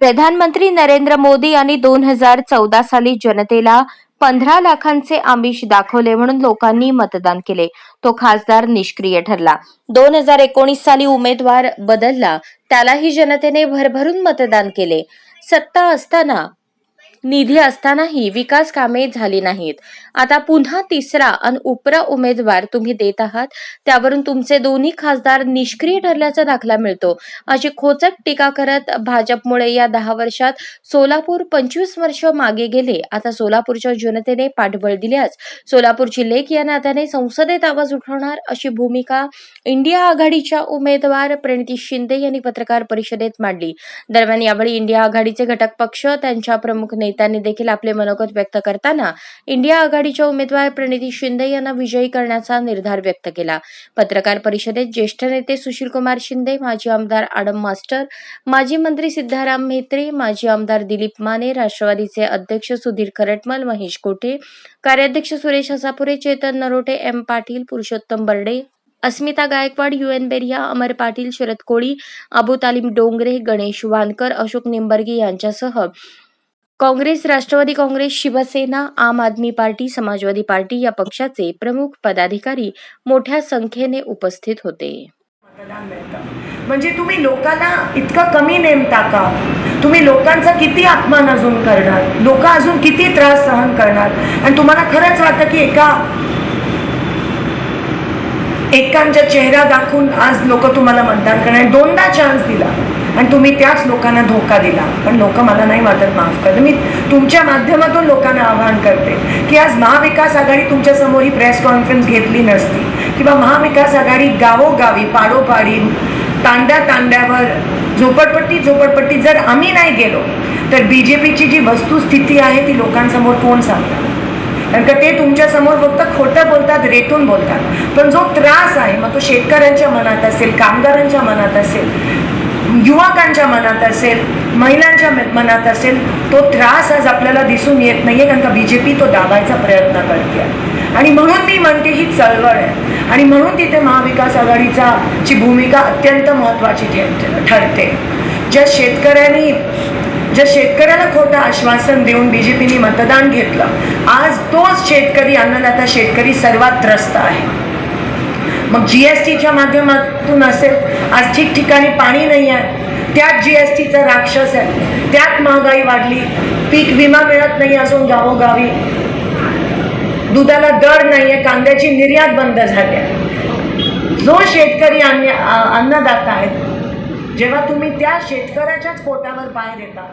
प्रधानमंत्री नरेंद्र मोदी यांनी दोन हजार चौदा साली जनतेला पंधरा लाखांचे आमिष दाखवले म्हणून लोकांनी मतदान केले. तो खासदार निष्क्रिय ठरला. दोन हजार एकोणीस साली उमेदवार बदलला. त्यालाही जनतेने भरभरून मतदान केले. सत्ता असताना निधी असतानाही विकास कामे झाली नाहीत. आता पुन्हा तिसरा आणि उपरा उमेदवार तुम्ही देत आहात त्यावरून तुमचे दोन्ही खासदार निष्क्रिय ठरल्याचा दाखला मिळतो. अशी खोचक टीका करत भाजपमुळे या दहा वर्षात सोलापूर पंचवीस वर्ष मागे गेले. आता सोलापूरच्या जनतेने पाठबळ दिल्यास सोलापूरची लेख या नात्याने संसदेत आवाज उठवणार अशी भूमिका इंडिया आघाडीच्या उमेदवार प्रणिती शिंदे यांनी पत्रकार परिषदेत मांडली. दरम्यान यावेळी इंडिया आघाडीचे घटक पक्ष त्यांच्या प्रमुख नेत्यांनी देखील आपले मनोगत व्यक्त करताना इंडिया आघाडीच्या उमेदवार प्रणिती शिंदे यांना विजयी करण्याचा निर्धार व्यक्त केला. पत्रकार परिषदेत ज्येष्ठ नेते सुशीलकुमार शिंदे माजी आमदार आडम मास्टर माजी मंत्री सिद्धाराम म्हेत्रे माजी आमदार दिलीप माने राष्ट्रवादीचे अध्यक्ष सुधीर खरटमल महेश कोठे कार्याध्यक्ष Suresh Hasapure Chetan Narote M Patil Purushottam Barde Asmita Gaikwad U N Beriya Amar Patil Sharad Koli Abu Talim Dongre Ganesh Wankar Ashok Nimbargi यांच्यासह काँग्रेस राष्ट्रवादी काँग्रेस शिवसेना आम आदमी पार्टी समाजवादी पार्टी या पक्षाचे प्रमुख पदाधिकारी मोठ्या संख्येने उपस्थित होते. म्हणजे तुम्ही लोकांना इतकं कमी नेमता का? तुम्ही लोकांचा किती अपमान अजून करणार? लोक अजून किती त्रास सहन करणार? आणि तुम्हाला खरंच वाटतं की एका एकांचा चेहरा दाखवून आज लोक तुम्हाला मतदान करणार? दोनदा चान्स दिला. आणि तुम्ही त्याच लोकांना धोका दिला. पण लोक मला नाही वाटत माफ करते. मी तुमच्या माध्यमातून लोकांना आवाहन करते की आज महाविकास आघाडी तुमच्यासमोर ही प्रेस कॉन्फरन्स घेतली नसती. किंवा महाविकास आघाडी गावोगावी पाडोपाडी तांड्या तांड्यावर झोपडपट्टी झोपडपट्टी जर आम्ही नाही गेलो तर बी जे पीची जी वस्तुस्थिती आहे ती लोकांसमोर कोण सांगतात कारण का ते तुमच्यासमोर फक्त खोटं बोलतात रेटून बोलतात. पण जो त्रास आहे मग तो शेतकऱ्यांच्या मनात असेल कामगारांच्या मनात असेल युवकांच्या मनात असेल महिलांच्या मनात असेल तो त्रास आज आपल्याला दिसून येत नाही आहे कारण का बी जे पी तो दाबायचा प्रयत्न करते आणि म्हणून मी म्हणते ही चळवळ आहे. आणि म्हणून तिथे महाविकास आघाडीचा ची भूमिका अत्यंत महत्त्वाची ठरते. ज्या शेतकऱ्यांनी ज्या शेतकऱ्याला खोटं आश्वासन देऊन बी जे पीने मतदान घेतलं आज तोच शेतकरी अन्नदाता शेतकरी सर्वात त्रस्त आहे. मग जी एस टीच्या माध्यमातून असेल आज ठिकठिकाणी पाणी नाही आहे. त्यात जी एस टीचा राक्षस आहे. त्यात महागाई वाढली. पीक विमा मिळत नाही असून गावोगावी. दुधाला दर नाही आहे कांद्याची निर्यात बंद झाली आहे. जो शेतकरी अन्न अन्नदाता आहे जेव्हा तुम्ही त्या शेतकऱ्याच्याच पोटावर पाय देता